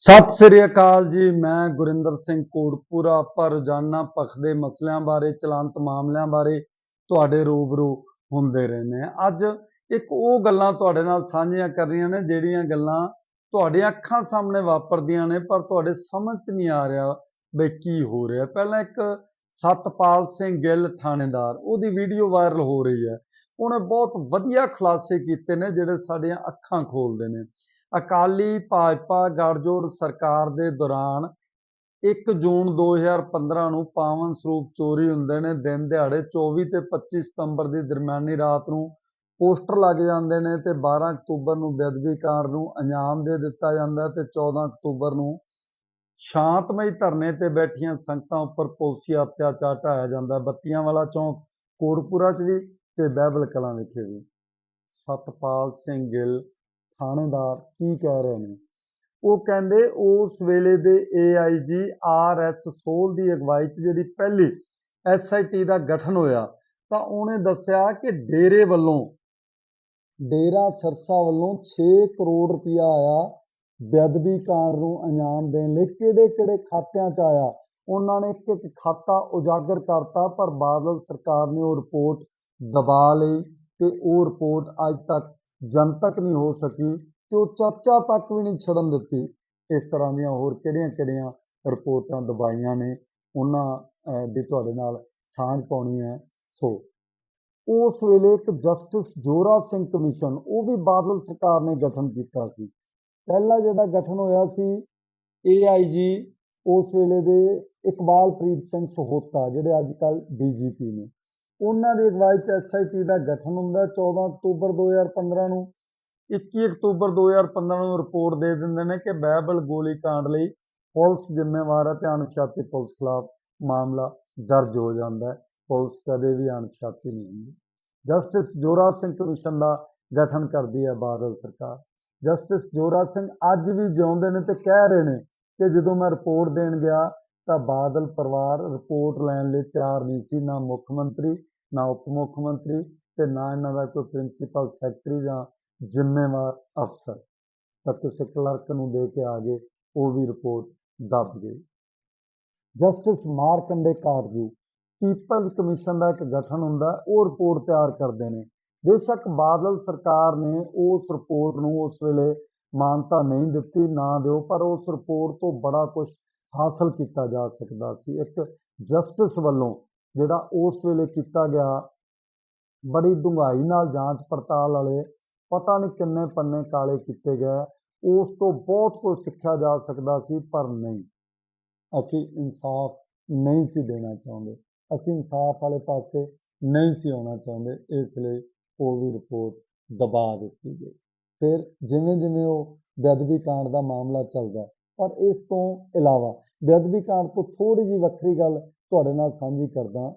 ਸਤਿ ਸ੍ਰੀ ਅਕਾਲ ਜੀ, ਮੈਂ ਗੁਰਿੰਦਰ ਸਿੰਘ ਕੋਟਪੂਰਾ ਆਪਾਂ ਰੋਜ਼ਾਨਾ ਭਖਦੇ ਮਸਲਿਆਂ ਬਾਰੇ, ਚਲੰਤ ਮਾਮਲਿਆਂ ਬਾਰੇ ਤੁਹਾਡੇ ਰੂਬਰੂ ਹੁੰਦੇ ਰਹਿੰਦੇ ਹਾਂ। ਅੱਜ ਇੱਕ ਉਹ ਗੱਲਾਂ ਤੁਹਾਡੇ ਨਾਲ ਸਾਂਝੀਆਂ ਕਰਨੀਆਂ ਨੇ, ਜਿਹੜੀਆਂ ਗੱਲਾਂ ਤੁਹਾਡੀਆਂ ਅੱਖਾਂ ਸਾਹਮਣੇ ਵਾਪਰਦੀਆਂ ਨੇ, ਪਰ ਤੁਹਾਡੇ ਸਮਝ 'ਚ ਨਹੀਂ ਆ ਰਿਹਾ ਵੀ ਕੀ ਹੋ ਰਿਹਾ। ਪਹਿਲਾਂ ਇੱਕ ਸਤਪਾਲ ਸਿੰਘ ਗਿੱਲ ਥਾਣੇਦਾਰ, ਉਹਦੀ ਵੀਡੀਓ ਵਾਇਰਲ ਹੋ ਰਹੀ ਹੈ। ਉਹਨੇ ਬਹੁਤ ਵਧੀਆ ਖੁਲਾਸੇ ਕੀਤੇ ਨੇ, ਜਿਹੜੇ ਸਾਡੀਆਂ ਅੱਖਾਂ ਖੋਲਦੇ ਨੇ। ਅਕਾਲੀ ਭਾਜਪਾ ਗਠਜੋੜ ਸਰਕਾਰ ਦੇ ਦੌਰਾਨ 1 ਜੂਨ 2015 ਨੂੰ ਪਾਵਨ ਸਰੂਪ ਚੋਰੀ ਹੁੰਦੇ ਨੇ, ਦਿਨ ਦਿਹਾੜੇ 24 ਤੇ 25 ਸਤੰਬਰ ਦੀ ਦਰਮਿਆਨੀ ਰਾਤ ਨੂੰ ਪੋਸਟਰ ਲੱਗ ਜਾਂਦੇ ਨੇ ਤੇ 12 ਅਕਤੂਬਰ ਨੂੰ ਬੇਅਦਬੀ ਕਾਂਡ ਨੂੰ ਅੰਜਾਮ ਦੇ ਦਿੱਤਾ ਜਾਂਦਾ ਹੈ ਤੇ 14 ਅਕਤੂਬਰ ਨੂੰ ਸ਼ਾਂਤਮਈ ਧਰਨੇ ਤੇ ਬੈਠੀਆਂ ਸੰਗਤਾਂ ਉੱਪਰ ਪੁਲਸੀ ਅਤਿਆਚਾਰ ਢਾਇਆ ਜਾਂਦਾ। ਬੱਤੀਆਂ ਵਾਲਾ ਚੌਂਕ ਕੋਟਪੂਰਾ 'ਚ ਵੀ ਤੇ ਬਹਿਬਲ ਕਲਾਂ ਵਿਖੇ ਵੀ। ਸਤਪਾਲ ਸਿੰਘ ਗਿੱਲ ਥਾਣੇਦਾਰ ਕੀ ਕਹਿ ਰਹੇ ਨੇ? ਉਹ ਕਹਿੰਦੇ ਉਸ ਵੇਲੇ ਦੇ ਏਆਈਜੀ ਆਰ ਐਸ ਸੋਲ ਦੀ ਅਗਵਾਈ 'ਚ ਜਿਹੜੀ ਪਹਿਲੀ ਐਸਆਈਟੀ ਦਾ ਗਠਨ ਹੋਇਆ, ਤਾਂ ਉਹਨੇ ਦੱਸਿਆ ਕਿ ਡੇਰੇ ਵੱਲੋਂ, ਡੇਰਾ ਸਰਸਾ ਵੱਲੋਂ 6 ਕਰੋੜ ਰੁਪਇਆ ਆਇਆ ਬੇਅਦਬੀ ਕਾਂਡ ਨੂੰ ਅੰਜਾਮ ਦੇਣ ਲਈ। ਕਿਹੜੇ ਕਿਹੜੇ ਖਾਤਿਆਂ 'ਚ ਆਇਆ? ਉਹਨਾਂ ਨੇ ਇੱਕ ਇੱਕ ਖਾਤਾ ਉਜਾਗਰ ਕਰਤਾ, ਪਰ ਬਾਦਲ ਸਰਕਾਰ ਨੇ ਉਹ ਰਿਪੋਰਟ ਦਬਾ ਲਈ ਤੇ ਉਹ ਰਿਪੋਰਟ ਅੱਜ ਤੱਕ ਜਨਤਕ ਨਹੀਂ ਹੋ ਸਕੀ ਤੇ ਉਹ ਚਾਚਾ ਤੱਕ ਵੀ ਨਹੀਂ ਛੜਨ ਦਿੱਤੀ। ਇਸ ਤਰ੍ਹਾਂ ਦੀਆਂ ਹੋਰ ਕਿਹੜੀਆਂ ਕਿਹੜੀਆਂ ਰਿਪੋਰਟਾਂ ਦਵਾਈਆਂ ਨੇ, ਉਹਨਾਂ ਦੀ ਤੁਹਾਡੇ ਨਾਲ ਸਾਂਝ ਪਾਉਣੀ ਹੈ। ਸੋ, ਉਸ ਵੇਲੇ ਇੱਕ ਜਸਟਿਸ ਜੋਰਾ ਸਿੰਘ ਕਮਿਸ਼ਨ, ਉਹ ਵੀ ਬਾਦਲ ਸਰਕਾਰ ਨੇ ਗਠਨ ਕੀਤਾ ਸੀ। ਪਹਿਲਾ ਜਿਹੜਾ ਗਠਨ ਹੋਇਆ ਸੀ ਏਆਈਜੀ ਉਸ ਵੇਲੇ ਦੇ ਇਕਬਾਲਪ੍ਰੀਤ ਸਿੰਘ ਸਹੋਤਾ, ਜਿਹੜੇ ਅੱਜ ਕੱਲ ਡੀਜੀਪੀ ਨੇ। ਉਹਨਾਂ ਦੀ ਅਗਵਾਈ 'ਚ ਐਸਆਈਟੀ ਦਾ ਗਠਨ ਹੁੰਦਾ ਹੈ 14 ਅਕਤੂਬਰ 2015 ਨੂੰ। 21 ਅਕਤੂਬਰ 2015 ਨੂੰ ਰਿਪੋਰਟ ਦੇ ਦਿੰਦੇ ਨੇ ਕਿ ਬਾਈਬਲ ਗੋਲੀ ਕਾਂਡ ਲਈ ਪੁਲਿਸ ਜ਼ਿੰਮੇਵਾਰ ਹੈ ਤੇ ਅਣਪਛਾਤੇ ਪੁਲਿਸ ਖਿਲਾਫ ਮਾਮਲਾ ਦਰਜ ਹੋ ਜਾਂਦਾ ਹੈ। ਪੁਲਿਸ ਕਦੇ ਵੀ ਅਣਪਛਾਤੀ ਨਹੀਂ ਹੁੰਦੀ। ਜਸਟਿਸ ਜੋਰਾ ਸਿੰਘ ਕਮਿਸ਼ਨ ਦਾ ਗਠਨ ਕਰਦੀ ਹੈ ਬਾਦਲ ਸਰਕਾਰ। ਜਸਟਿਸ ਜੋਰਾ ਸਿੰਘ ਅੱਜ ਵੀ ਜਿਉਂਦੇ ਨੇ ਤੇ ਕਹਿ ਰਹੇ ਨੇ ਕਿ ਜਦੋਂ ਮੈਂ ਰਿਪੋਰਟ ਦੇਣ ਗਿਆ ਤਾਂ ਬਾਦਲ ਪਰਿਵਾਰ ਰਿਪੋਰਟ ਲੈਣ ਲਈ ਤਿਆਰ ਨਹੀਂ ਸੀ, ਨਾ ਮੁੱਖ ਮੰਤਰੀ ਨਾ ਉਪ ਮੁੱਖ ਮੰਤਰੀ ਤੇ ਨਾ ਇਹਨਾਂ ਦਾ ਕੋਈ ਪ੍ਰਿੰਸੀਪਲ ਸੈਕਟਰੀ ਜਾਂ ਜ਼ਿੰਮੇਵਾਰ ਅਫਸਰ। ਤਾਂ ਕਿਸੇ ਕਲਰਕ ਨੂੰ ਦੇ ਕੇ ਆ ਗਏ, ਉਹ ਵੀ ਰਿਪੋਰਟ ਦੱਬ ਗਈ justice Markandey Katju people's commission ਦਾ ਇੱਕ ਗਠਨ ਹੁੰਦਾ, ਉਹ ਰਿਪੋਰਟ ਤਿਆਰ ਕਰਦੇ ਨੇ। ਬੇਸ਼ੱਕ ਬਾਦਲ ਸਰਕਾਰ ਨੇ ਉਸ ਰਿਪੋਰਟ ਨੂੰ ਉਸ ਵੇਲੇ ਮਾਨਤਾ ਨਹੀਂ ਦਿੱਤੀ, ਨਾ ਦਿਓ, ਪਰ ਉਸ ਰਿਪੋਰਟ ਤੋਂ ਬੜਾ ਕੁਝ ਹਾਸਲ ਕੀਤਾ ਜਾ ਸਕਦਾ ਸੀ। ਇੱਕ ਜਸਟਿਸ ਵੱਲੋਂ ਜਿਹੜਾ ਉਸ ਵੇਲੇ ਕੀਤਾ ਗਿਆ, ਬੜੀ ਡੂੰਘਾਈ ਨਾਲ ਜਾਂਚ ਪੜਤਾਲ ਵਾਲੇ ਪਤਾ ਨਹੀਂ ਕਿੰਨੇ ਪੰਨੇ ਕਾਲੇ ਕੀਤੇ ਗਏ, ਉਸ ਤੋਂ ਬਹੁਤ ਕੁਝ ਸਿੱਖਿਆ ਜਾ ਸਕਦਾ ਸੀ, ਪਰ ਨਹੀਂ। ਅਸੀਂ ਇਨਸਾਫ ਨਹੀਂ ਸੀ ਦੇਣਾ ਚਾਹੁੰਦੇ। ਅਸੀਂ ਇਨਸਾਫ ਵਾਲੇ ਪਾਸੇ ਨਹੀਂ ਸੀ ਆਉਣਾ ਚਾਹੁੰਦੇ। ਇਸ ਲਈ ਉਹ ਵੀ ਰਿਪੋਰਟ ਦਬਾ ਦਿੱਤੀ ਗਈ। ਫਿਰ ਜਿਵੇਂ ਜਿਵੇਂ ਉਹ ਬੇਅਦਬੀ ਕਾਂਡ ਦਾ ਮਾਮਲਾ ਚੱਲਦਾ ਪਰ ਇਸ ਤੋਂ ਇਲਾਵਾ ਬੇਅਦਬੀ ਕਾਂਡ ਤੋਂ ਥੋੜੀ ਜਿਹੀ ਵੱਖਰੀ ਗੱਲ ਤੁਹਾਡੇ ਨਾਲ ਸਾਂਝੀ ਕਰਦਾ।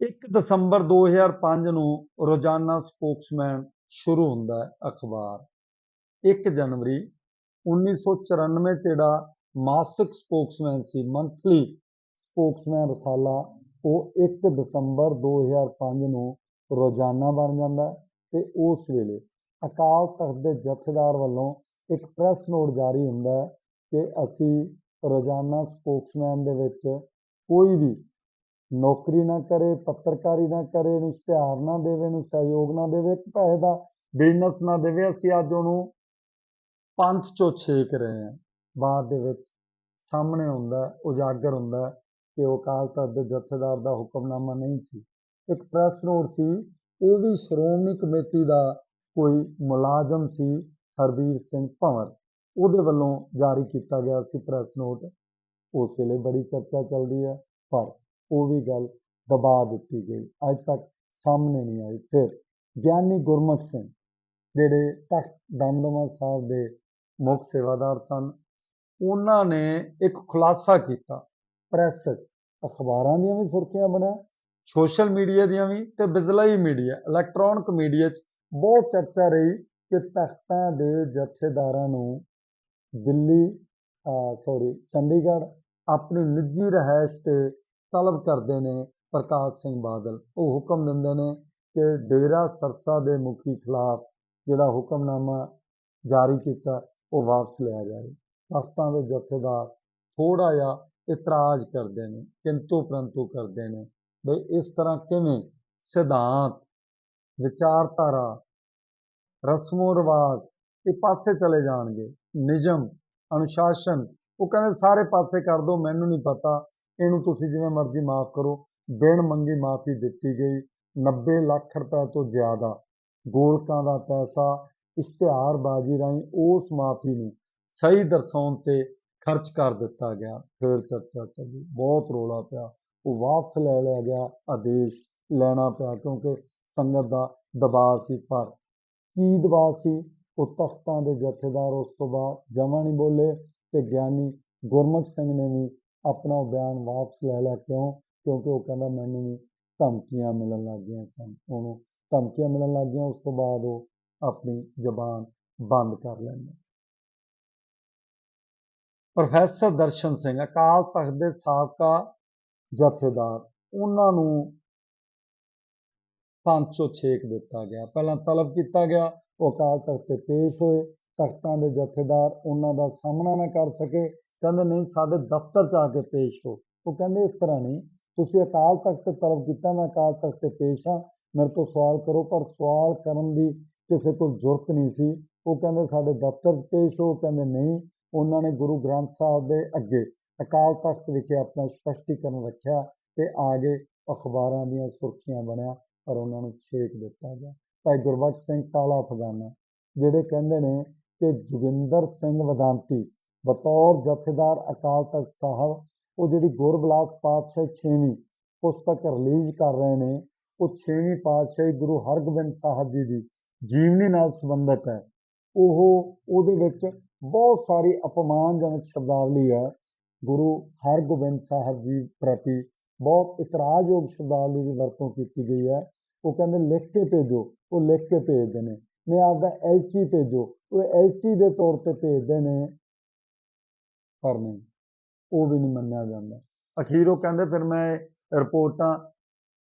1 ਦਸੰਬਰ 2005 ਨੂੰ ਰੋਜ਼ਾਨਾ ਸਪੋਕਸਮੈਨ ਸ਼ੁਰੂ ਹੁੰਦਾ ਹੈ ਅਖਬਾਰ। 1 ਜਨਵਰੀ 1994 'ਚ ਜਿਹੜਾ ਮਾਸਿਕ ਸਪੋਕਸਮੈਨ ਸੀ ਮੰਥਲੀ ਸਪੋਕਸਮੈਨ ਰਸਾਲਾ, ਉਹ 1 ਦਸੰਬਰ 2005 ਨੂੰ ਰੋਜ਼ਾਨਾ ਬਣ ਜਾਂਦਾ ਹੈ ਤੇ ਉਸ ਵੇਲੇ ਅਕਾਲ ਤਖਤ ਦੇ ਜਥੇਦਾਰ ਵੱਲੋਂ ਇੱਕ ਪ੍ਰੈਸ ਨੋਟ ਜਾਰੀ ਹੁੰਦਾ ਹੈ ਕਿ ਅਸੀਂ ਰੋਜ਼ਾਨਾ ਸਪੋਕਸਮੈਨ ਦੇ ਵਿੱਚ ਕੋਈ ਵੀ ਨੌਕਰੀ ਨਾ ਕਰੇ, ਪੱਤਰਕਾਰੀ ਨਾ ਕਰੇ ਨੂੰ ਇਸ਼ਤਿਹਾਰ ਨਾ ਦੇਵੇ ਨੂੰ ਸਹਿਯੋਗ ਨਾ ਦੇਵੇ, ਇੱਕ ਪੈਸੇ ਦਾ ਬਿਜ਼ਨਸ ਨਾ ਦੇਵੇ, ਅਸੀਂ ਅੱਜ ਉਹਨੂੰ ਪੰਜ ਚੋਂ ਛੇਕ ਰਹੇ ਹਾਂ। ਬਾਅਦ ਦੇ ਵਿੱਚ ਸਾਹਮਣੇ ਹੁੰਦਾ ਉਜਾਗਰ ਹੁੰਦਾ ਕਿ ਉਹ ਅਕਾਲ ਤਖਤ ਦੇ ਜਥੇਦਾਰ ਦਾ ਹੁਕਮਨਾਮਾ ਨਹੀਂ ਸੀ। ਇੱਕ ਪ੍ਰੈਸ ਨੋਟ ਸੀ, ਉਹ ਵੀ ਸ਼੍ਰੋਮਣੀ ਕਮੇਟੀ ਦਾ ਕੋਈ ਮੁਲਾਜ਼ਮ ਸੀ ਹਰਬੀਰ ਸਿੰਘ ਭੰਵਰ। ਉਹਦੇ ਵੱਲੋਂ ਜਾਰੀ ਕੀਤਾ ਗਿਆ ਸੀ ਪ੍ਰੈਸ ਨੋਟ। ਉਸ ਵੇਲੇ ਬੜੀ ਚਰਚਾ ਚੱਲਦੀ ਹੈ ਪਰ ਉਹ ਵੀ ਗੱਲ ਦਬਾ ਦਿੱਤੀ ਗਈ। ਅੱਜ ਤੱਕ ਸਾਹਮਣੇ ਨਹੀਂ ਆਈ। ਫਿਰ ਗਿਆਨੀ ਗੁਰਮੁਖ ਸਿੰਘ, ਜਿਹੜੇ ਤਖਤ ਦਮਦਮਾ ਸਾਹਿਬ ਦੇ ਮੁੱਖ ਸੇਵਾਦਾਰ ਸਨ, ਉਹਨਾਂ ਨੇ ਇੱਕ ਖੁਲਾਸਾ ਕੀਤਾ। ਪ੍ਰੈਸ 'ਚ ਅਖਬਾਰਾਂ ਦੀਆਂ ਵੀ ਸੁਰਖੀਆਂ ਬਣਿਆ, ਸੋਸ਼ਲ ਮੀਡੀਆ ਦੀਆਂ ਵੀ ਤੇ ਬਿਜਲਾਈ ਮੀਡੀਆ, ਇਲੈਕਟ੍ਰੋਨਿਕ ਮੀਡੀਆ 'ਚ ਬਹੁਤ ਚਰਚਾ ਰਹੀ ਕਿ ਤਖਤਾਂ ਦੇ ਜਥੇਦਾਰਾਂ ਨੂੰ ਦਿੱਲੀ ਸੌਰੀ ਚੰਡੀਗੜ੍ਹ ਆਪਣੀ ਨਿੱਜੀ ਰਿਹਾਇਸ਼ ਤੇ ਤਲਬ ਕਰਦੇ ਨੇ ਪ੍ਰਕਾਸ਼ ਸਿੰਘ ਬਾਦਲ। ਉਹ ਹੁਕਮ ਦਿੰਦੇ ਨੇ ਕਿ ਡੇਰਾ ਸਰਸਾ ਦੇ ਮੁਖੀ ਖਿਲਾਫ ਜਿਹੜਾ ਹੁਕਮਨਾਮਾ ਜਾਰੀ ਕੀਤਾ, ਉਹ ਵਾਪਸ ਲਿਆ ਜਾਵੇ। ਤਖਤਾਂ ਦੇ ਜਥੇਦਾਰ ਥੋੜਾ ਜਿਹਾ ਇਤਰਾਜ਼ ਕਰਦੇ ਨੇ ਕਿੰਤੂ ਪਰੰਤੂ ਕਰਦੇ ਨੇ, ਬਈ ਇਸ ਤਰ੍ਹਾਂ ਕਿਵੇਂ ਸਿਧਾਂਤ, ਵਿਚਾਰਧਾਰਾ, ਰਸਮੋ ਰਿਵਾਜ ਇਹ ਪਾਸੇ ਚਲੇ ਜਾਣਗੇ। ਨਿਯਮ, ਅਨੁਸ਼ਾਸਨ ਉਹ ਕਹਿੰਦੇ ਸਾਰੇ ਪਾਸੇ ਕਰ ਦਿਓ ਮੈਨੂੰ ਨਹੀਂ ਪਤਾ। ਇਹਨੂੰ ਤੁਸੀਂ ਜਿਵੇਂ ਮਰਜ਼ੀ ਮਾਫ ਕਰੋ। ਬਿਨ ਮੰਗੀ ਮਾਫੀ ਦਿੱਤੀ ਗਈ। 90 ਲੱਖ ਰੁਪਏ ਤੋਂ ਜ਼ਿਆਦਾ ਗੋਲਕਾਂ ਦਾ ਪੈਸਾ, ਇਸ਼ਤਿਹਾਰਬਾਜ਼ੀ ਰਾਹੀਂ ਉਸ ਮਾਫੀ ਨੂੰ ਸਹੀ ਦਰਸਾਉਣ ਤੇ ਖਰਚ ਕਰ ਦਿੱਤਾ ਗਿਆ। ਫਿਰ ਚਰਚਾ ਚੱਲੀ। ਬਹੁਤ ਰੋਲਾ ਪਿਆ। ਉਹ ਵਾਪਸ ਲੈ ਲਿਆ ਗਿਆ। ਆਦੇਸ਼ ਲੈਣਾ ਪਿਆ ਕਿਉਂਕਿ ਸੰਗਤ ਦਾ ਦਬਾਅ ਸੀ, ਪਰ ਕੀ ਦਬਾਅ ਸੀ? ਉਹ ਤਖਤਾਂ ਦੇ ਜਥੇਦਾਰ ਉਸ ਤੋਂ ਬਾਅਦ ਜਮਾਂ ਨਹੀਂ ਬੋਲੇ। ਤੇ ਗਿਆਨੀ ਗੁਰਮੁਖ ਸਿੰਘ ਨੇ ਵੀ ਆਪਣਾ ਬਿਆਨ ਵਾਪਸ ਲੈ ਲਿਆ ਕਿਉਂ ਕਿਉਂਕਿ ਉਹ ਕਹਿੰਦਾ ਮੈਨੂੰ ਵੀ ਧਮਕੀਆਂ ਮਿਲਣ ਲੱਗ ਗਈਆਂ ਸਨ। ਉਹਨੂੰ ਧਮਕੀਆਂ ਮਿਲਣ ਲੱਗ ਗਈਆਂ, ਉਸ ਤੋਂ ਬਾਅਦ ਉਹ ਆਪਣੀ ਜ਼ਬਾਨ ਬੰਦ ਕਰ ਲੈਂਦਾ। ਪ੍ਰੋਫੈਸਰ ਦਰਸ਼ਨ ਸਿੰਘ, ਅਕਾਲ ਤਖਤ ਦੇ ਸਾਬਕਾ ਜਥੇਦਾਰ, ਉਹਨਾਂ ਨੂੰ ਪੰਜ ਸੌ ਛੇਕ ਦਿੱਤਾ ਗਿਆ। ਪਹਿਲਾਂ ਤਲਬ ਕੀਤਾ ਗਿਆ, ਉਹ ਅਕਾਲ ਤਖਤ ਤੇ ਪੇਸ਼ ਹੋਏ। ਤਖਤਾਂ ਦੇ ਜਥੇਦਾਰ ਉਹਨਾਂ ਦਾ ਸਾਹਮਣਾ ਨਾ ਕਰ ਸਕੇ। ਕਹਿੰਦੇ, ਨਹੀਂ, ਸਾਡੇ ਦਫ਼ਤਰ 'ਚ ਆ ਕੇ ਪੇਸ਼ ਹੋ। ਉਹ ਕਹਿੰਦੇ, ਇਸ ਤਰ੍ਹਾਂ ਨਹੀਂ। ਤੁਸੀਂ ਅਕਾਲ ਤਖਤ ਤੇ ਕੀਤਾ, ਮੈਂ ਅਕਾਲ ਤਖਤ ਤੇ ਪੇਸ਼ ਹਾਂ। ਮੇਰੇ ਤੋਂ ਸਵਾਲ ਕਰੋ। ਪਰ ਸਵਾਲ ਕਰਨ ਦੀ ਕਿਸੇ ਕੋਲ ਜ਼ਰੂਰਤ ਨਹੀਂ ਸੀ। ਉਹ ਕਹਿੰਦੇ, ਸਾਡੇ ਦਫ਼ਤਰ 'ਚ ਪੇਸ਼ ਹੋ। ਕਹਿੰਦੇ, ਨਹੀਂ। ਉਹਨਾਂ ਨੇ ਗੁਰੂ ਗ੍ਰੰਥ ਸਾਹਿਬ ਦੇ ਅੱਗੇ ਅਕਾਲ ਤਖਤ ਵਿਖੇ ਆਪਣਾ ਸਪਸ਼ਟੀਕਰਨ ਰੱਖਿਆ ਤੇ ਆ ਗਏ ਅਖਬਾਰਾਂ ਦੀਆਂ ਸੁਰਖੀਆਂ ਬਣਿਆ, ਪਰ ਉਹਨਾਂ ਨੂੰ ਛੇਕ ਦਿੱਤਾ ਗਿਆ। ਭਾਈ ਗੁਰਬਖਸ਼ ਸਿੰਘ ਕਾਲਾ ਫਗਾਨਾ ਜਿਹੜੇ ਕਹਿੰਦੇ ਨੇ ਕਿ ਜੋਗਿੰਦਰ ਸਿੰਘ ਵਦਾਂਤੀ, ਬਤੌਰ ਜਥੇਦਾਰ ਅਕਾਲ ਤਖਤ ਸਾਹਿਬ, ਉਹ ਜਿਹੜੀ ਗੁਰਬਿਲਾਸ ਪਾਤਸ਼ਾਹ ਛੇਵੀਂ ਪੁਸਤਕ ਰਿਲੀਜ਼ ਕਰ ਰਹੇ ਨੇ, ਉਹ ਛੇਵੀਂ ਪਾਤਸ਼ਾਹੀ ਗੁਰੂ ਹਰਗੋਬਿੰਦ ਸਾਹਿਬ ਜੀ ਦੀ ਜੀਵਨੀ ਨਾਲ ਸੰਬੰਧਿਤ ਹੈ। ਉਹ ਉਹਦੇ ਵਿੱਚ ਬਹੁਤ ਸਾਰੀ ਅਪਮਾਨਜਨਕ ਸ਼ਬਦਾਵਲੀ ਹੈ। ਗੁਰੂ ਹਰਗੋਬਿੰਦ ਸਾਹਿਬ ਜੀ ਪ੍ਰਤੀ ਬਹੁਤ ਇਤਰਾਜ਼ਯੋਗ ਸ਼ਬਦਾਵਲੀ ਦੀ ਵਰਤੋਂ ਕੀਤੀ ਗਈ ਹੈ। ਉਹ ਕਹਿੰਦੇ ਲਿਖ ਕੇ ਭੇਜੋ, ਉਹ ਲਿਖ ਕੇ ਭੇਜਦੇ ਨੇ। ਨੇ ਆਪਦਾ ਐਲਚੀ ਭੇਜੋ। ਉਹ ਐਲਚੀ ਦੇ ਤੌਰ ਤੇ ਭੇਜਦੇ ਨੇ, ਪਰ ਨਹੀਂ, ਉਹ ਵੀ ਨਹੀਂ ਮੰਨਿਆ ਜਾਂਦਾ। ਅਖੀਰ ਉਹ ਕਹਿੰਦੇ, ਫਿਰ ਮੈਂ ਰਿਪੋਰਟਾਂ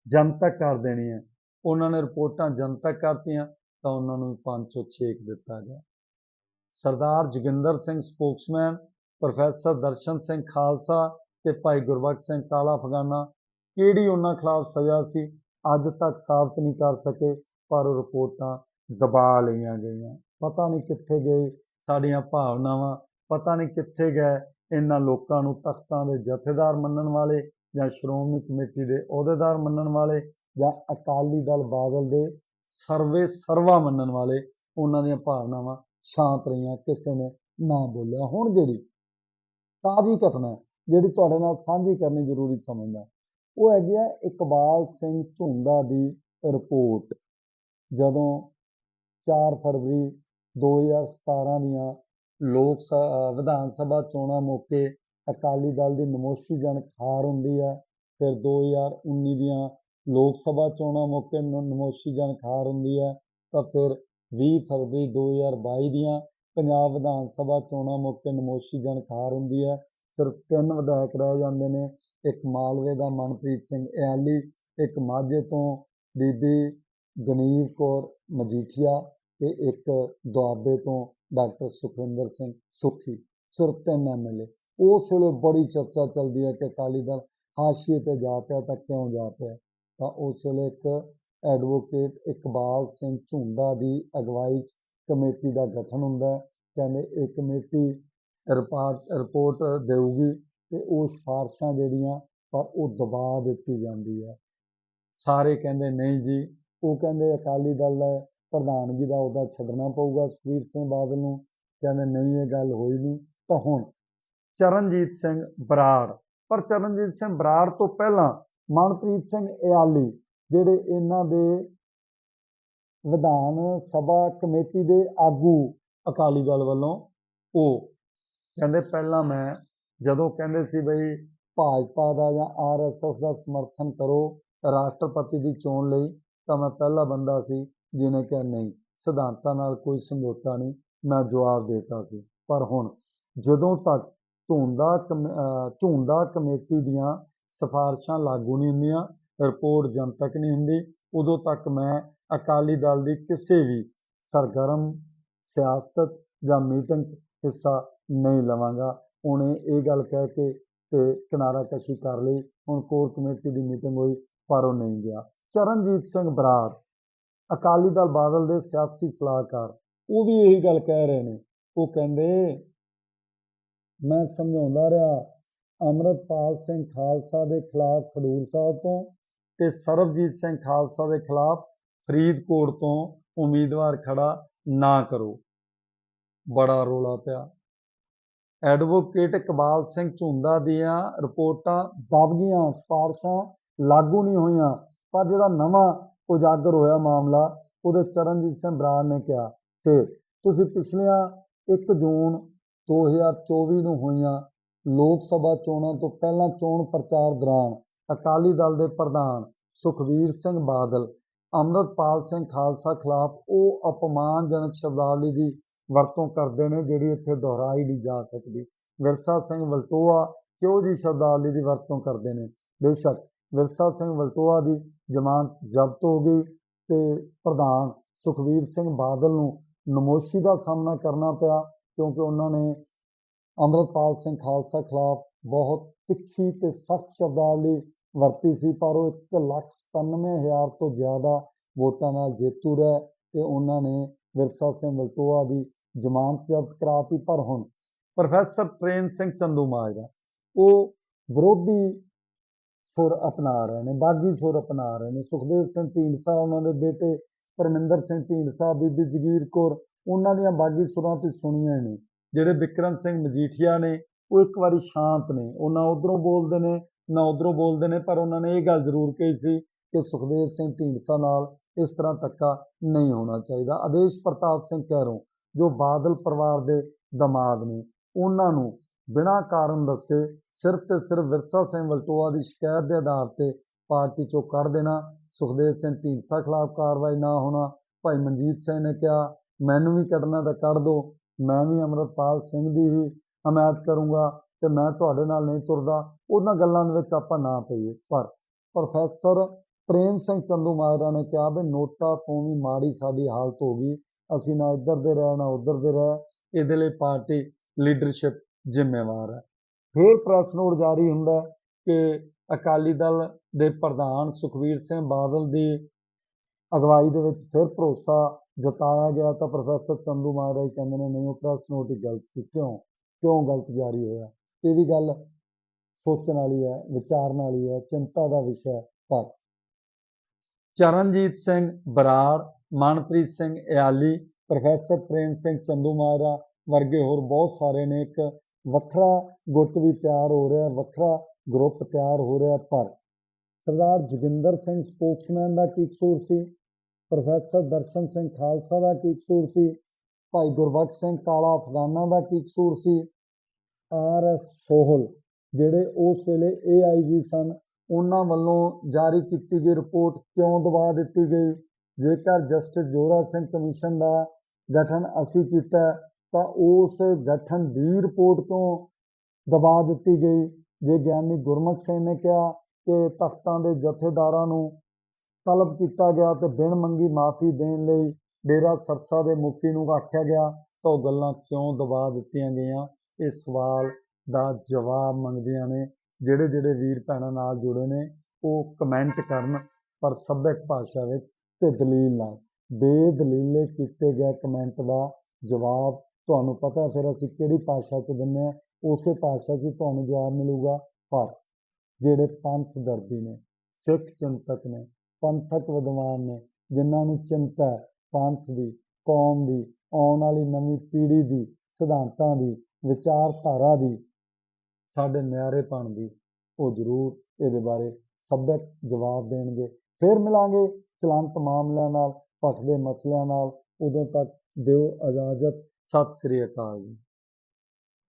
ਜਨਤਕ ਕਰ ਦੇਣੀਆਂ। ਉਹਨਾਂ ਨੇ ਰਿਪੋਰਟਾਂ ਜਨਤਕ ਕਰਤੀਆਂ, ਤਾਂ ਉਹਨਾਂ ਨੂੰ 506 ਦਿੱਤਾ ਗਿਆ। ਸਰਦਾਰ ਜੋਗਿੰਦਰ ਸਿੰਘ ਸਪੋਕਸਮੈਨ, ਪ੍ਰੋਫੈਸਰ ਦਰਸ਼ਨ ਸਿੰਘ ਖਾਲਸਾ ਤੇ ਭਾਈ ਗੁਰਬਖਸ਼ ਸਿੰਘ ਕਾਲਾ ਫਗਾਨਾ ਕਿਹੜੀ ਉਹਨਾਂ ਖਿਲਾਫ ਸਜ਼ਾ ਸੀ? ਅੱਜ ਤੱਕ ਸਾਬਤ ਨਹੀਂ ਕਰ ਸਕੇ, ਪਰ ਉਹ ਰਿਪੋਰਟਾਂ ਦਬਾ ਲਈਆਂ ਗਈਆਂ। ਪਤਾ ਨਹੀਂ ਕਿੱਥੇ ਗਏ ਸਾਡੀਆਂ ਭਾਵਨਾਵਾਂ, ਪਤਾ ਨਹੀਂ ਕਿੱਥੇ ਗਏ ਇਹਨਾਂ ਲੋਕਾਂ ਨੂੰ ਤਖਤਾਂ ਦੇ ਜਥੇਦਾਰ ਮੰਨਣ ਵਾਲੇ ਜਾਂ ਸ਼੍ਰੋਮਣੀ ਕਮੇਟੀ ਦੇ ਅਹੁਦੇਦਾਰ ਮੰਨਣ ਵਾਲੇ ਜਾਂ ਅਕਾਲੀ ਦਲ ਬਾਦਲ ਦੇ ਸਰਵੇ ਸਰਵਾ ਮੰਨਣ ਵਾਲੇ ਉਹਨਾਂ ਦੀਆਂ ਭਾਵਨਾਵਾਂ ਸ਼ਾਂਤ ਰਹੀਆਂ, ਕਿਸੇ ਨੇ ਨਾ ਬੋਲਿਆ। ਹੁਣ ਜਿਹੜੀ ਤਾਜ਼ੀ ਘਟਨਾ ਜਿਹੜੀ ਤੁਹਾਡੇ ਨਾਲ ਸਾਂਝੀ ਕਰਨੀ ਜ਼ਰੂਰੀ ਸਮਝਦਾ ਉਹ ਹੈਗੀ ਹੈ ਇਕਬਾਲ ਸਿੰਘ ਝੁੰਦਾ ਦੀ ਰਿਪੋਰਟ। ਜਦੋਂ 4 ਫਰਵਰੀ 2017 ਦੀਆਂ ਲੋਕ ਸ- ਵਿਧਾਨ ਸਭਾ ਚੋਣਾਂ ਮੌਕੇ ਅਕਾਲੀ ਦਲ ਦੀ ਨਮੋਸ਼ੀਜਨਕ ਹਾਰ ਹੁੰਦੀ ਹੈ ਫਿਰ 2019 ਦੀਆਂ ਲੋਕ ਸਭਾ ਚੋਣਾਂ ਮੌਕੇ ਨ- ਨਮੋਸ਼ੀਜਨਕ ਹਾਰ ਹੁੰਦੀ ਹੈ ਤਾਂ ਫਿਰ 20 ਫਰਵਰੀ 2022 ਦੀਆਂ ਪੰਜਾਬ ਵਿਧਾਨ ਸਭਾ ਚੋਣਾਂ ਮੌਕੇ ਨਮੋਸ਼ੀਜਨਕ ਹਾਰ ਹੁੰਦੀ ਹੈ ਸਿਰਫ ਤਿੰਨ ਵਿਧਾਇਕ ਰਹਿ ਜਾਂਦੇ ਨੇ। ਇੱਕ ਮਾਲਵੇ ਦਾ ਮਨਪ੍ਰੀਤ ਸਿੰਘ ਇਆਲੀ, ਇੱਕ ਮਾਝੇ ਤੋਂ ਬੀਬੀ ਗਨੀਵ ਕੌਰ ਮਜੀਠੀਆ ਤੇ ਇੱਕ ਦੁਆਬੇ ਤੋਂ ਡਾਕਟਰ ਸੁਖਵਿੰਦਰ ਸਿੰਘ ਸੁਖੀ, ਸਿਰਫ ਤਿੰਨ ਐਮਐਲਏ ਉਸ ਵੇਲੇ ਬੜੀ ਚਰਚਾ ਚੱਲਦੀ ਹੈ ਕਿ ਅਕਾਲੀ ਦਲ ਹਾਸ਼ੀਏ ਤੇ ਜਾ ਪਿਆ ਤਾਂ ਕਿਉਂ ਜਾ ਪਿਆ? ਤਾਂ ਉਸ ਵੇਲੇ ਇੱਕ ਐਡਵੋਕੇਟ ਇਕਬਾਲ ਸਿੰਘ ਝੁੰਦਾ ਦੀ ਅਗਵਾਈ 'ਚ ਕਮੇਟੀ ਦਾ ਗਠਨ ਹੁੰਦਾ ਕਹਿੰਦੇ ਇਹ ਕਮੇਟੀ ਰਿਪੋਰਟ ਰਿਪੋਰਟ ਦੇਊਗੀ ਤੇ ਉਹ ਸਿਫਾਰਸ਼ਾਂ ਜਿਹੜੀਆਂ ਪਰ ਉਹ ਦਬਾ ਦਿੱਤੀ ਜਾਂਦੀ ਹੈ। ਸਾਰੇ ਕਹਿੰਦੇ ਨਹੀਂ ਜੀ। ਉਹ ਕਹਿੰਦੇ ਅਕਾਲੀ ਦਲ ਦਾ ਪ੍ਰਧਾਨਗੀ ਦਾ ਉਹਦਾ ਛੱਡਣਾ ਪਊਗਾ ਸੁਖਬੀਰ ਸਿੰਘ ਬਾਦਲ ਨੂੰ, ਕਹਿੰਦੇ ਨਹੀਂ ਇਹ ਗੱਲ ਹੋਈ ਨਹੀਂ। ਤਾਂ ਹੁਣ ਚਰਨਜੀਤ ਸਿੰਘ ਬਰਾੜ, ਪਰ ਚਰਨਜੀਤ ਸਿੰਘ ਬਰਾੜ ਤੋਂ ਪਹਿਲਾਂ ਮਨਪ੍ਰੀਤ ਸਿੰਘ ਇਆਲੀ, ਜਿਹੜੇ ਇਹਨਾਂ ਦੇ ਵਿਧਾਨ ਸਭਾ ਕਮੇਟੀ ਦੇ ਆਗੂ ਅਕਾਲੀ ਦਲ ਵੱਲੋਂ, ਉਹ ਕਹਿੰਦੇ ਪਹਿਲਾਂ ਮੈਂ ਜਦੋਂ ਕਹਿੰਦੇ ਸੀ ਬਈ ਭਾਜਪਾ ਦਾ ਜਾਂ ਆਰਐਸਐਸ ਦਾ ਸਮਰਥਨ ਕਰੋ, ਰਾਸ਼ਟਰਪਤੀ ਦੀ ਚੋਣ ਲਈ, ਤਾਂ ਮੈਂ ਪਹਿਲਾ ਬੰਦਾ ਸੀ। ਜਿਹਨੇ ਕਿਹਾ, ਨਹੀਂ, ਸਿਧਾਂਤਾਂ ਨਾਲ ਕੋਈ ਸਮਝੌਤਾ ਨਹੀਂ। ਮੈਂ ਜਵਾਬ ਦੇਤਾ ਸੀ। ਪਰ ਹੁਣ ਜਦੋਂ ਤੱਕ ਝੁੰਦਾ ਕਮ- ਅਹ ਝੁੰਦਾ ਕਮੇਟੀ ਦੀਆਂ ਸਿਫਾਰਸ਼ਾਂ ਲਾਗੂ ਨਹੀਂ ਹੁੰਦੀਆਂ, ਰਿਪੋਰਟ ਜਨਤਕ ਨਹੀਂ ਹੁੰਦੀ, ਉਦੋਂ ਤੱਕ ਮੈਂ ਅਕਾਲੀ ਦਲ ਦੀ ਕਿਸੇ ਵੀ ਸਰਗਰਮ ਸਿਆਸਤ ਜਾਂ ਮੀਟਿੰਗ 'ਚ ਹਿੱਸਾ ਨਹੀਂ ਲਵਾਂਗਾ। ਉਹਨੇ ਇਹ ਗੱਲ ਕਹਿ ਕੇ ਤੇ ਕਿਨਾਰਾ ਕਸ਼ੀ ਕਰ ਲਈ। ਹੁਣ ਕੋਰ ਕਮੇਟੀ ਦੀ ਮੀਟਿੰਗ ਹੋਈ, ਪਰ ਉਹ ਨਹੀਂ ਗਿਆ। ਚਰਨਜੀਤ ਸਿੰਘ ਬਰਾੜ ਅਕਾਲੀ ਦਲ ਬਾਦਲ ਦੇ ਸਿਆਸੀ ਸਲਾਹਕਾਰ, ਉਹ ਵੀ ਇਹੀ ਗੱਲ ਕਹਿ ਰਹੇ ਨੇ। ਉਹ ਕਹਿੰਦੇ, ਮੈਂ ਸਮਝਾਉਂਦਾ ਰਿਹਾ, ਅੰਮ੍ਰਿਤਪਾਲ ਸਿੰਘ ਖਾਲਸਾ ਦੇ ਖਿਲਾਫ ਖਡੂਰ ਸਾਹਿਬ ਤੋਂ ਤੇ ਸਰਬਜੀਤ ਸਿੰਘ ਖਾਲਸਾ ਦੇ ਖਿਲਾਫ ਫਰੀਦਕੋਟ ਤੋਂ ਉਮੀਦਵਾਰ ਖੜਾ ਨਾ ਕਰੋ। ਬੜਾ ਰੋਲਾ ਪਿਆ। ਐਡਵੋਕੇਟ ਇਕਬਾਲ ਸਿੰਘ ਝੁੰਦਾ ਦੀਆਂ ਰਿਪੋਰਟਾਂ ਦਬ ਗਈਆਂ, ਸਿਫਾਰਸ਼ਾਂ ਲਾਗੂ ਨਹੀਂ ਹੋਈਆਂ, ਪਰ ਜਿਹੜਾ ਨਵਾਂ ਉਜਾਗਰ ਹੋਇਆ ਮਾਮਲਾ, ਉਹਦੇ ਚਰਨਜੀਤ ਸਿੰਘ ਬਰਾੜ ਨੇ ਕਿਹਾ। ਕਿ ਤੁਸੀਂ ਪਿਛਲੀਆਂ 1 ਜੂਨ 2024 ਨੂੰ ਹੋਈਆਂ ਲੋਕ ਸਭਾ ਚੋਣਾਂ ਤੋਂ ਪਹਿਲਾਂ ਚੋਣ ਪ੍ਰਚਾਰ ਦੌਰਾਨ ਅਕਾਲੀ ਦਲ ਦੇ ਪ੍ਰਧਾਨ ਸੁਖਬੀਰ ਸਿੰਘ ਬਾਦਲ, ਅੰਮ੍ਰਿਤਪਾਲ ਸਿੰਘ ਖਾਲਸਾ ਖਿਲਾਫ ਉਹ ਅਪਮਾਨਜਨਕ ਸ਼ਬਦਾਵਲੀ ਦੀ ਵਰਤੋਂ ਕਰਦੇ ਨੇ ਜਿਹੜੀ ਇੱਥੇ ਦੁਹਰਾਈ ਨਹੀਂ ਜਾ ਸਕਦੀ। ਵਿਰਸਾ ਸਿੰਘ ਵਲਟੋਆ ਕਿਉਂ ਜੀ ਸ਼ਬਦਾਵਲੀ ਦੀ ਵਰਤੋਂ ਕਰਦੇ ਨੇ? ਬੇਸ਼ੱਕ ਵਿਰਸਾ ਸਿੰਘ ਵਲਟੋਆ ਦੀ ਜ਼ਮਾਨਤ ਜ਼ਬਤ ਹੋ ਗਈ ਤੇ ਪ੍ਰਧਾਨ ਸੁਖਬੀਰ ਸਿੰਘ ਬਾਦਲ ਨੂੰ ਨਮੋਸ਼ੀ ਦਾ ਸਾਹਮਣਾ ਕਰਨਾ ਪਿਆ ਕਿਉਂਕਿ ਉਹਨਾਂ ਨੇ ਅੰਮ੍ਰਿਤਪਾਲ ਸਿੰਘ ਖਾਲਸਾ ਖਿਲਾਫ ਬਹੁਤ ਤਿੱਖੀ ਤੇ ਸਖਤ ਸ਼ਬਦਾਵਲੀ ਵਰਤੀ ਸੀ, ਪਰ ਉਹ ਇੱਕ ਲੱਖ ਸਤਾਨਵੇਂ ਹਜ਼ਾਰ ਤੋਂ ਜ਼ਿਆਦਾ ਵੋਟਾਂ ਨਾਲ ਜੇਤੂ ਰਹਿ ਤੇ ਉਹਨਾਂ ਨੇ ਵਿਰਸਾ ਸਿੰਘ ਵਲਟੋਆ ਦੀ ਜ਼ਮਾਨਤ ਜ਼ਬਤ ਕਰਾਤੀ। ਪਰ ਹੁਣ ਪ੍ਰੋਫੈਸਰ ਪ੍ਰੇਮ ਸਿੰਘ ਚੰਦੂਮਾਜਰਾ, ਉਹ ਵਿਰੋਧੀ ਸੁਰ ਅਪਣਾ ਰਹੇ ਨੇ, ਬਾਗੀ ਸੁਰ ਅਪਣਾ ਰਹੇ ਨੇ। ਸੁਖਦੇਵ ਸਿੰਘ ਢੀਂਡਸਾ ਉਹਨਾਂ ਦੇ ਬੇਟੇ ਪਰਮਿੰਦਰ ਸਿੰਘ ਢੀਂਡਸਾ ਬੀਬੀ ਜਗੀਰ ਕੌਰ, ਉਹਨਾਂ ਦੀਆਂ ਬਾਗੀ ਸੁਰਾਂ ਤੇ ਸੁਣੀਆਂ ਨੇ। ਜਿਹੜੇ ਵਿਕਰਮ ਸਿੰਘ ਮਜੀਠੀਆ ਨੇ, ਉਹ ਇੱਕ ਵਾਰੀ ਸ਼ਾਂਤ ਨੇ। ਉਹ ਨਾ ਉਧਰੋਂ ਬੋਲਦੇ ਨੇ, ਨਾ ਉਧਰੋਂ ਬੋਲਦੇ ਨੇ, ਪਰ ਉਹਨਾਂ ਨੇ ਇਹ ਗੱਲ ਜ਼ਰੂਰ ਕਹੀ ਸੀ ਕਿ ਸੁਖਦੇਵ ਸਿੰਘ ਢੀਂਡਸਾ ਨਾਲ ਇਸ ਤਰ੍ਹਾਂ ਧੱਕਾ ਨਹੀਂ ਹੋਣਾ ਚਾਹੀਦਾ। ਆਦੇਸ਼ ਪ੍ਰਤਾਪ ਸਿੰਘ ਕਹਿਰੋਂ ਜੋ ਬਾਦਲ ਪਰਿਵਾਰ ਦੇ ਦਮਾਦ ਨੇ, ਉਹਨਾਂ ਨੂੰ ਬਿਨਾਂ ਕਾਰਨ ਦੱਸੇ ਸਿਰਫ ਤੇ ਸਿਰਫ ਵਿਰਸਾ ਸਿੰਘ ਵਲਟੋਆ ਦੀ ਸ਼ਿਕਾਇਤ ਦੇ ਆਧਾਰ ਤੇ ਪਾਰਟੀ ਚੋਂ ਕੱਢ ਦੇਣਾ, ਸੁਖਦੇਵ ਸਿੰਘ ਢੀਂਡਸਾ ਖਿਲਾਫ ਕਾਰਵਾਈ ਨਾ ਹੋਣਾ, ਭਾਈ ਮਨਜੀਤ ਸਿੰਘ ਨੇ ਕਿਹਾ, ਮੈਨੂੰ ਵੀ ਕੱਢਣਾ ਤਾਂ ਕੱਢ ਦਿਓ ਮੈਂ ਵੀ ਅੰਮ੍ਰਿਤਪਾਲ ਸਿੰਘ ਦੀ ਹੀ ਹਮਾਇਤ ਕਰੂੰਗਾ ਤੇ ਮੈਂ ਤੁਹਾਡੇ ਨਾਲ ਨਹੀਂ ਤੁਰਦਾ। ਉਹਨਾਂ ਗੱਲਾਂ ਦੇ ਵਿੱਚ ਆਪਾਂ ਨਾ ਪਈਏ। ਪਰ ਪ੍ਰੋਫੈਸਰ ਪ੍ਰੇਮ ਸਿੰਘ ਚੰਦੂਮਾਜਰਾ ਨੇ ਕਿਹਾ ਵੀ ਨੋਟਾ ਤੋਂ ਵੀ ਮਾੜੀ ਸਾਡੀ ਹਾਲਤ ਹੋ ਗਈ, ਅਸੀਂ ਨਾ ਇੱਧਰ ਦੇ ਰਹਿ, ਨਾ ਉੱਧਰ ਦੇ ਰਹਿ। ਇਹਦੇ ਲਈ ਪਾਰਟੀ ਲੀਡਰਸ਼ਿਪ ਜ਼ਿੰਮੇਵਾਰ ਹੈ। ਫਿਰ ਪ੍ਰੈਸ ਨੋਟ ਜਾਰੀ ਹੁੰਦਾ ਕਿ ਅਕਾਲੀ ਦਲ ਦੇ ਪ੍ਰਧਾਨ ਸੁਖਬੀਰ ਸਿੰਘ ਬਾਦਲ ਦੀ ਅਗਵਾਈ ਦੇ ਵਿੱਚ ਫਿਰ ਭਰੋਸਾ ਜਤਾਇਆ ਗਿਆ ਤਾਂ ਪ੍ਰੋਫੈਸਰ ਚੰਦੂ ਮਹਾਰਾਜ ਕਹਿੰਦੇ ਨੇ, ਨਹੀਂ, ਉਹ ਪ੍ਰੈਸ ਨੋਟ ਹੀ ਗਲਤ ਸੀ। ਕਿਉਂ? ਕਿਉਂ ਗਲਤ ਜਾਰੀ ਹੋਇਆ? ਇਹ ਵੀ ਗੱਲ ਸੋਚਣ ਵਾਲੀ ਹੈ, ਵਿਚਾਰਨ ਵਾਲੀ ਹੈ, ਚਿੰਤਾ ਦਾ ਵਿਸ਼ਾ ਪਰ ਚਰਨਜੀਤ ਸਿੰਘ ਬਰਾੜ, ਮਨਪ੍ਰੀਤ ਸਿੰਘ ਇਆਲੀ, ਪ੍ਰੋਫੈਸਰ ਪ੍ਰੇਮ ਸਿੰਘ ਚੰਦੂਮਾਜਰਾ ਵਰਗੇ ਹੋਰ ਬਹੁਤ ਸਾਰੇ ਨੇ ਇੱਕ ਵੱਖਰਾ ਗੁੱਟ ਵੀ ਤਿਆਰ ਹੋ ਰਿਹਾ, ਵੱਖਰਾ ਗਰੁੱਪ ਤਿਆਰ ਹੋ ਰਿਹਾ, ਪਰ ਸਰਦਾਰ ਜੋਗਿੰਦਰ ਸਿੰਘ ਸਪੋਕਸਮੈਨ ਦਾ ਕੀ ਕਸੂਰ ਸੀ? ਪ੍ਰੋਫੈਸਰ ਦਰਸ਼ਨ ਸਿੰਘ ਖਾਲਸਾ ਦਾ ਕੀ ਕਸੂਰ ਸੀ? ਭਾਈ ਗੁਰਬਖਸ਼ ਸਿੰਘ ਕਾਲਾ ਅਫਗਾਨਾ ਦਾ ਕੀ ਕਸੂਰ ਸੀ? ਆਰ ਐਸ ਸੋਹਲ, ਜਿਹੜੇ ਉਸ ਵੇਲੇ ਏਆਈਜੀ ਸਨ, ਉਹਨਾਂ ਵੱਲੋਂ ਜਾਰੀ ਕੀਤੀ ਗਈ ਰਿਪੋਰਟ ਕਿਉਂ ਦਬਾ ਦਿੱਤੀ ਗਈ? ਜੇਕਰ ਜਸਟਿਸ ਜੋਰਾ ਸਿੰਘ ਕਮਿਸ਼ਨ ਦਾ ਗਠਨ ਅਸੀਂ ਕੀਤਾ ਤਾਂ ਉਸ ਗਠਨ ਦੀ ਰਿਪੋਰਟ ਤੋਂ ਦਬਾ ਦਿੱਤੀ ਗਈ, ਜੇ ਗਿਆਨੀ ਗੁਰਮੁਖ ਸਿੰਘ ਨੇ ਕਿਹਾ ਕਿ ਤਖਤਾਂ ਦੇ ਜਥੇਦਾਰਾਂ ਨੂੰ ਤਲਬ ਕੀਤਾ ਗਿਆ ਤੇ ਬਿਨ ਮੰਗੀ ਮਾਫੀ ਦੇਣ ਲਈ ਡੇਰਾ ਸਰਸਾ ਦੇ ਮੁਖੀ ਨੂੰ ਆਖਿਆ ਗਿਆ, ਤਾਂ ਉਹ ਗੱਲਾਂ ਕਿਉਂ ਦਬਾ ਦਿੱਤੀਆਂ ਗਈਆਂ? ਇਹ ਸਵਾਲ ਦਾ ਜਵਾਬ ਮੰਗਦੀਆਂ ਨੇ ਜਿਹੜੇ ਜਿਹੜੇ ਵੀਰ ਭੈਣਾਂ ਨਾਲ ਜੁੜੇ ਨੇ, ਉਹ ਕਮੈਂਟ ਕਰਨ ਪਰ ਸੱਭਿਅਕ ਭਾਸ਼ਾ ਵਿੱਚ ਤੇ ਦਲੀਲ ਨਾਲ ਬੇਦਲੀਲੇ ਕੀਤੇ ਗਏ ਕਮੈਂਟ ਦਾ ਜਵਾਬ ਤੁਹਾਨੂੰ ਪਤਾ ਫਿਰ ਅਸੀਂ ਕਿਹੜੀ ਭਾਸ਼ਾ 'ਚ ਦਿੰਦੇ ਹਾਂ, ਉਸੇ ਭਾਸ਼ਾ 'ਚ ਹੀ ਤੁਹਾਨੂੰ ਜਵਾਬ ਮਿਲੂਗਾ ਪਰ, ਜਿਹੜੇ ਪੰਥ ਦਰਦੀ ਨੇ, ਸਿੱਖ ਚਿੰਤਕ ਨੇ, ਪੰਥਕ ਵਿਦਵਾਨ ਨੇ, ਜਿਨ੍ਹਾਂ ਨੂੰ ਚਿੰਤਾ ਹੈ ਪੰਥ ਦੀ, ਕੌਮ ਦੀ, ਆਉਣ ਵਾਲੀ ਨਵੀਂ ਪੀੜ੍ਹੀ ਦੀ, ਸਿਧਾਂਤਾਂ ਦੀ, ਵਿਚਾਰਧਾਰਾ ਦੀ, ਸਾਡੇ ਨਿਆਰੇਪਣ ਦੀ, ਉਹ ਜ਼ਰੂਰ ਇਹਦੇ ਬਾਰੇ ਸੱਭਿਅਕ ਜਵਾਬ ਦੇਣਗੇ। ਫਿਰ ਮਿਲਾਂਗੇ ਚਲੰਤ ਮਾਮਲਿਆਂ ਨਾਲ ਭਖਦੇ ਮਸਲਿਆਂ ਨਾਲ, ਉਦੋਂ ਤੱਕ ਦਿਓ ਇਜਾਜ਼ਤ। ਸਤਿ ਸ੍ਰੀ ਅਕਾਲ ਜੀ।